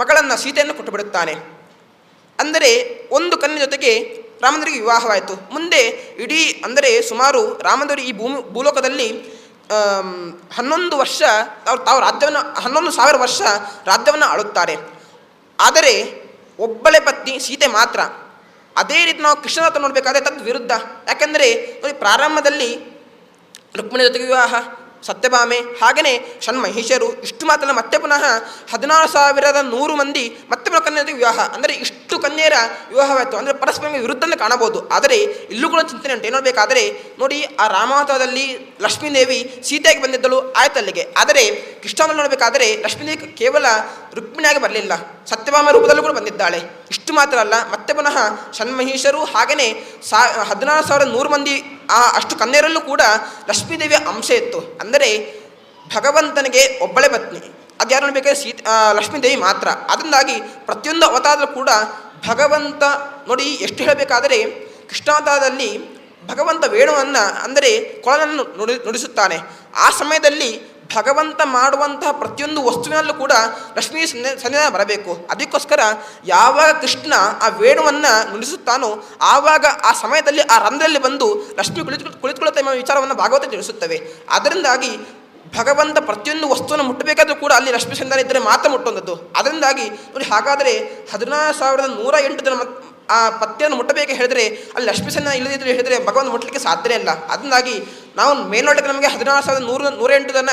ಮಗಳನ್ನು ಸೀತೆಯನ್ನು ಕೊಟ್ಟು ಬಿಡುತ್ತಾನೆ ಅಂದರೆ ಒಂದು ಕಣ್ಣಿನ ಜೊತೆಗೆ ರಾಮಂದರಿಗೆ ವಿವಾಹವಾಯಿತು. ಮುಂದೆ ಇಡೀ ಅಂದರೆ ಸುಮಾರು ರಾಮಂದರು ಈ ಭೂಮಿ, ಭೂಲೋಕದಲ್ಲಿ ಹನ್ನೊಂದು ವರ್ಷ ಅವ್ರು ತಾವು ರಾಜ್ಯವನ್ನು, ಹನ್ನೊಂದು ಸಾವಿರ ವರ್ಷ ರಾಜ್ಯವನ್ನು ಆಳುತ್ತಾರೆ. ಆದರೆ ಒಬ್ಬಳೆ ಪತ್ನಿ ಸೀತೆ ಮಾತ್ರ. ಅದೇ ರೀತಿ ನಾವು ಕೃಷ್ಣನ ನೋಡಬೇಕಾದ್ರೆ ತದ್ ವಿರುದ್ಧ ಯಾಕೆಂದರೆ ಪ್ರಾರಂಭದಲ್ಲಿ ರುಕ್ಮಿಣಿ ಜೊತೆಗೆ ವಿವಾಹ ಸತ್ಯಭಾಮೆ. ಹಾಗೆಯೇ ಷಣ್ಮಹಿಷರು ಇಷ್ಟು ಮಾತ್ರ ಮತ್ತೆ ಪುನಃ ಹದಿನಾರು ಸಾವಿರದ ನೂರು ಮಂದಿ ಮತ್ತೆ ಪುನಃ ಕನ್ಯೆ ವಿವಾಹ. ಅಂದರೆ ಇಷ್ಟು ಕನ್ಯೆಯರ ವಿವಾಹವಾಯಿತು. ಅಂದರೆ ಪರಸ್ಪರ ವಿರುದ್ಧ ಕಾಣಬಹುದು. ಆದರೆ ಇಲ್ಲೂ ಕೂಡ ಚಿಂತನೆ ಉಂಟು. ನೋಡಬೇಕಾದರೆ ನೋಡಿ ಆ ರಾಮಾವತಾರದಲ್ಲಿ ಲಕ್ಷ್ಮೀದೇವಿ ಸೀತೆಯಾಗಿ ಬಂದಿದ್ದಳು ಆಯ್ತು ಅಲ್ಲಿಗೆ ಆದರೆ ಕೃಷ್ಣನಲ್ಲಿ ನೋಡಬೇಕಾದರೆ ಲಕ್ಷ್ಮೀದೇವಿ ಕೇವಲ ರುಕ್ಮಿಣಿಯಾಗಿ ಬರಲಿಲ್ಲ. ಸತ್ಯಭಾಮ ರೂಪದಲ್ಲೂ ಕೂಡ ಬಂದಿದ್ದಾಳೆ. ಇಷ್ಟು ಮಾತ್ರ ಅಲ್ಲ. ಮತ್ತೆ ಪುನಃ ಷಣ್ಮಹಿಷರು ಹಾಗೆಯೇ ಸಾ ಹದಿನಾರು ಸಾವಿರದ ನೂರು ಮಂದಿ ಆ ಅಷ್ಟು ಕನ್ಯರಲ್ಲೂ ಕೂಡ ಲಕ್ಷ್ಮೀದೇವಿಯ ಅಂಶ ಇತ್ತು. ಅಂದರೆ ಭಗವಂತನಿಗೆ ಒಬ್ಬಳೆ ಪತ್ನಿ. ಅದು ಯಾರು ನೋಡಬೇಕಾದ್ರೆ ಸೀತ ಲಕ್ಷ್ಮೀದೇವಿ ಮಾತ್ರ. ಅದರಿಂದಾಗಿ ಪ್ರತಿಯೊಂದು ಅವತಾರದಲ್ಲೂ ಕೂಡ ಭಗವಂತ ನೋಡಿ ಎಷ್ಟು ಹೇಳಬೇಕಾದರೆ ಕೃಷ್ಣಾವತಾರದಲ್ಲಿ ಭಗವಂತ ವೇಣುವನ್ನು ಅಂದರೆ ಕೊಳಲನ್ನು ನುಡಿ ನುಡಿಸುತ್ತಾನೆ. ಆ ಸಮಯದಲ್ಲಿ ಭಗವಂತ ಮಾಡುವಂತಹ ಪ್ರತಿಯೊಂದು ವಸ್ತುವಿನಲ್ಲೂ ಕೂಡ ಸನ್ನಿ, ಸನ್ನಿಧಾನ ಬರಬೇಕು. ಅದಕ್ಕೋಸ್ಕರ ಯಾವಾಗ ಕೃಷ್ಣ ಆ ವೇಣುವನ್ನು ನುಡಿಸುತ್ತಾನೋ ಆವಾಗ ಆ ಸಮಯದಲ್ಲಿ ಆ ರಂಧ್ರದಲ್ಲಿ ಬಂದು ಲಕ್ಷ್ಮಿ ಕುಳಿತು ಕುಳಿತುಕೊಳ್ಳುತ್ತೆ ಎಂಬ ವಿಚಾರವನ್ನು ಭಾಗವತ ತಿಳಿಸುತ್ತವೆ. ಅದರಿಂದಾಗಿ ಭಗವಂತ ಪ್ರತಿಯೊಂದು ವಸ್ತುವನ್ನು ಮುಟ್ಟಬೇಕಾದರೂ ಕೂಡ ಅಲ್ಲಿ ಲಕ್ಷ್ಮೀ ಸಂಧಾನ ಇದ್ದರೆ ಮಾತ್ರ ಮುಟ್ಟುವಂಥದ್ದು ಅದರಿಂದಾಗಿ ನೋಡಿ, ಹಾಗಾದರೆ ಹದಿನಾರು ಸಾವಿರದ ನೂರ ಎಂಟು ಜನ ಆ ಪತ್ತೆಯನ್ನು ಮುಟ್ಟಬೇಕು ಹೇಳಿದರೆ, ಅಲ್ಲಿ ಲಕ್ಷ್ಮೀ ಸನ್ನಿಧಾನ ಇಲ್ಲದಿದ್ದರೆ ಹೇಳಿದರೆ ಭಗವಂತ ಮುಟ್ಟಲಿಕ್ಕೆ ಸಾಧ್ಯ ಇಲ್ಲ. ಅದನ್ನಾಗಿ ನಾವು ಮೇಲ್ನೋಟಕ್ಕೆ ನಮಗೆ ಹದಿನಾರು ಸಾವಿರದ ನೂರ ನೂರ ಎಂಟು ಜನ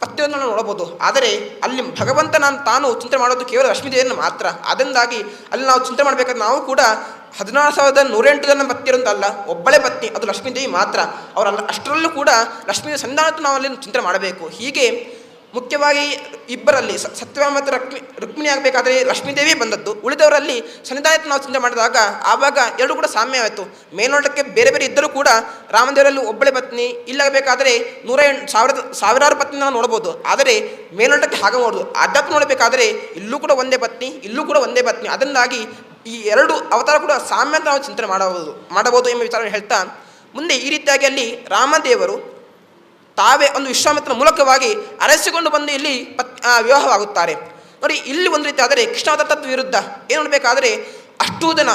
ಪತ್ತೆಯನ್ನು ನಾವು ನೋಡಬಹುದು. ಆದರೆ ಅಲ್ಲಿ ಭಗವಂತ ನಾನು ತಾನು ಚಿಂತೆ ಮಾಡೋದು ಕೇವಲ ಲಕ್ಷ್ಮೀದೇವಿಯನ್ನು ಮಾತ್ರ. ಅದರಿಂದಾಗಿ ಅಲ್ಲಿ ನಾವು ಚಿಂತೆ ಮಾಡಬೇಕಾದ್ರೆ ನಾವು ಕೂಡ ಹದಿನಾರು ಸಾವಿರದ ನೂರೆಂಟು ಜನ ಅಂತ ಅಲ್ಲ, ಒಬ್ಬಳೇ ಪತ್ನಿ, ಅದು ಲಕ್ಷ್ಮೀದೇವಿ ಮಾತ್ರ. ಅವರಲ್ಲ, ಅಷ್ಟರಲ್ಲೂ ಕೂಡ ಲಕ್ಷ್ಮೀ ಸಂಧಾನತ್ತು ನಾವು ಅಲ್ಲಿ ಚಿಂತೆ ಮಾಡಬೇಕು. ಹೀಗೆ ಮುಖ್ಯವಾಗಿ ಇಬ್ಬರಲ್ಲಿ ಸ- ಸತ್ಯಭಾಮ ಮತ್ತು ರಕ್ಮಿ, ರುಕ್ಮಿಣಿ ಆಗಬೇಕಾದ್ರೆ ಲಕ್ಷ್ಮೀದೇವಿ ಬಂದದ್ದು. ಉಳಿದವರಲ್ಲಿ ಸನ್ನಿಧಾನಕ್ಕೆ ನಾವು ಚಿಂತೆ ಮಾಡಿದಾಗ ಆವಾಗ ಎರಡು ಕೂಡ ಸಾಮ್ಯವಾಯಿತು ಮೇಲ್ನೋಟಕ್ಕೆ ಬೇರೆ ಬೇರೆ ಇದ್ದರೂ ಕೂಡ ರಾಮದೇವರಲ್ಲಿ ಒಬ್ಬಳೆ ಪತ್ನಿ, ಇಲ್ಲಾಗಬೇಕಾದರೆ ನೂರ ಎಂಟು ಸಾವಿರದ, ಸಾವಿರಾರು ಪತ್ನಿ ನಾವು ನೋಡ್ಬೋದು ಆದರೆ ಮೇಲ್ನೋಟಕ್ಕೆ ಹಾಗೆ ನೋಡೋದು ಅದಕ್ಕೆ ನೋಡಬೇಕಾದರೆ ಇಲ್ಲೂ ಕೂಡ ಒಂದೇ ಪತ್ನಿ, ಇಲ್ಲೂ ಕೂಡ ಒಂದೇ ಪತ್ನಿ. ಅದರಿಂದಾಗಿ ಈ ಎರಡು ಅವತಾರ ಕೂಡ ಸಾಮ್ಯ ಅಂತ ನಾವು ಚಿಂತನೆ ಮಾಡಬಹುದು ಮಾಡಬಹುದು ಎಂಬ ವಿಚಾರ ಹೇಳ್ತಾ, ಮುಂದೆ ಈ ರೀತಿಯಾಗಿ ಅಲ್ಲಿ ರಾಮದೇವರು ತಾವೇ ಒಂದು ವಿಶ್ವಾಮಿತ್ರನ ಮೂಲಕವಾಗಿ ಅರಸಿಕೊಂಡು ಬಂದು ಇಲ್ಲಿ ಪತ್ ವಿವಾಹವಾಗುತ್ತಾರೆ. ನೋಡಿ, ಇಲ್ಲಿ ಒಂದು ರೀತಿ ಆದರೆ ತತ್ವ ವಿರುದ್ಧ ಏನು ನೋಡಬೇಕಾದರೆ ಅಷ್ಟು ಜನ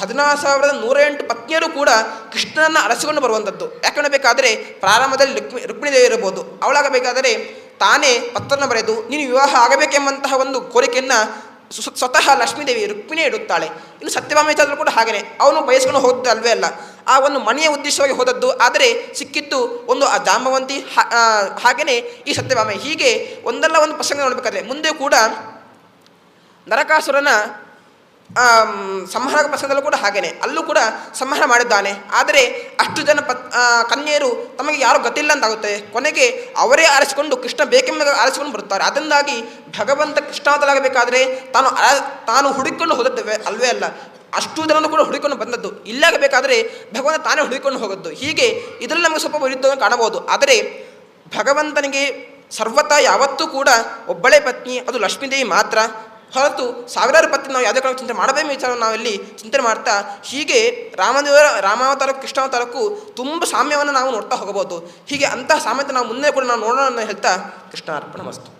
ಹದಿನಾರು ಸಾವಿರದ ನೂರ ಎಂಟು ಪತ್ನಿಯರು ಕೂಡ ಕೃಷ್ಣನ ಅರಸಿಕೊಂಡು ಬರುವಂಥದ್ದು. ಯಾಕೆ ನೋಡಬೇಕಾದರೆ ಪ್ರಾರಂಭದಲ್ಲಿ ರುಕ್ಮಿ, ರುಕ್ಮಿಣಿದೇವಿ ಇರಬಹುದು ಅವಳಾಗಬೇಕಾದರೆ ತಾನೇ ಪತ್ರನ ಬರೆದು, ನೀನು ವಿವಾಹ ಆಗಬೇಕೆಂಬಂತಹ ಒಂದು ಕೋರಿಕೆಯನ್ನು ಸ್ವ- ಸ್ವತಃ ಲಕ್ಷ್ಮೀದೇವಿ ರುಕ್ಮಿಣಿ ಇಡುತ್ತಾಳೆ. ಇನ್ನು ಸತ್ಯಭಾಮೇಚಾದ್ರು ಕೂಡ ಹಾಗೆಯೇ ಅವನು ಬಯಸ್ಕೊಂಡು ಅಲ್ವೇ ಅಲ್ಲ. ಆ ಒಂದು ಮನೆಯ ಉದ್ದೇಶವಾಗಿ ಹೋದದ್ದು. ಆದರೆ ಸಿಕ್ಕಿತ್ತು ಒಂದು ಆ ಜಾಂಬವಂತಿ ಹಾಗೆಯೇ ಈ ಸತ್ಯಭಾಮೆ ಹೀಗೆ ಒಂದಲ್ಲ ಒಂದು ಪ್ರಸಂಗ ನೋಡಬೇಕಾದ್ರೆ ಮುಂದೆ ಕೂಡ ನರಕಾಸುರನ ಸಂಹಾರ ಪ್ರಸಂಗದಲ್ಲೂ ಕೂಡ ಹಾಗೆಯೇ ಅಲ್ಲೂ ಕೂಡ ಸಂಹಾರ ಮಾಡಿದ್ದಾನೆ. ಆದರೆ ಅಷ್ಟು ಜನ ಪತ್ ಕನ್ಯೆಯರು ತಮಗೆ ಯಾರು ಗತಿಲ್ಲ ಅಂತಾಗುತ್ತೆ. ಕೊನೆಗೆ ಅವರೇ ಆರಿಸಿಕೊಂಡು ಕೃಷ್ಣ ಬೇಕೆಂಬ ಆರಿಸಿಕೊಂಡು ಬರುತ್ತಾರೆ. ಅದರಿಂದಾಗಿ ಭಗವಂತ ಕೃಷ್ಣಾವತಲಾಗಬೇಕಾದರೆ ತಾನು ತಾನು ಹುಡುಕಿಕೊಂಡು ಹೋದದ್ದು ಅಲ್ವೇ ಅಲ್ಲ. ಅಷ್ಟು ಜನರು ಕೂಡ ಹುಡುಕೊಂಡು ಬಂದದ್ದು. ಇಲ್ಲಾಗಬೇಕಾದರೆ ಭಗವಂತ ತಾನೇ ಹುಡುಕಿಕೊಂಡು ಹೋಗದ್ದು ಹೀಗೆ ಇದರಲ್ಲಿ ನಮಗೆ ಸ್ವಲ್ಪ ವಿರುದ್ಧವನ್ನು ಕಾಣಬಹುದು. ಆದರೆ ಭಗವಂತನಿಗೆ ಸರ್ವತಾ ಯಾವತ್ತೂ ಕೂಡ ಒಬ್ಬಳೇ ಪತ್ನಿ, ಅದು ಲಕ್ಷ್ಮೀದೇವಿ ಮಾತ್ರ. ಹೊರತು ಸಾವಿರಾರು ಪತ್ನಿ ನಾವು ಯಾವುದೇ ಕಾರಣ ಚಿಂತೆ ಮಾಡಬೇಕು ವಿಚಾರವನ್ನು ನಾವಿಲ್ಲಿ ಚಿಂತನೆ ಮಾಡ್ತಾ, ಹೀಗೆ ರಾಮದೇವರ ರಾಮಾವತಾರ ಕೃಷ್ಣಾವತಾರಕ್ಕೂ ತುಂಬ ಸಾಮ್ಯವನ್ನು ನಾವು ನೋಡ್ತಾ ಹೋಗಬಹುದು. ಹೀಗೆ ಅಂತಹ ಸಾಮ್ಯತೆ ನಾವು ಮುಂದೆ ಕೂಡ ನಾವು ನೋಡೋಣ ಅಂತ ಹೇಳ್ತಾ ಕೃಷ್ಣ ಅರ್ಪಣ ಮಸ್ತು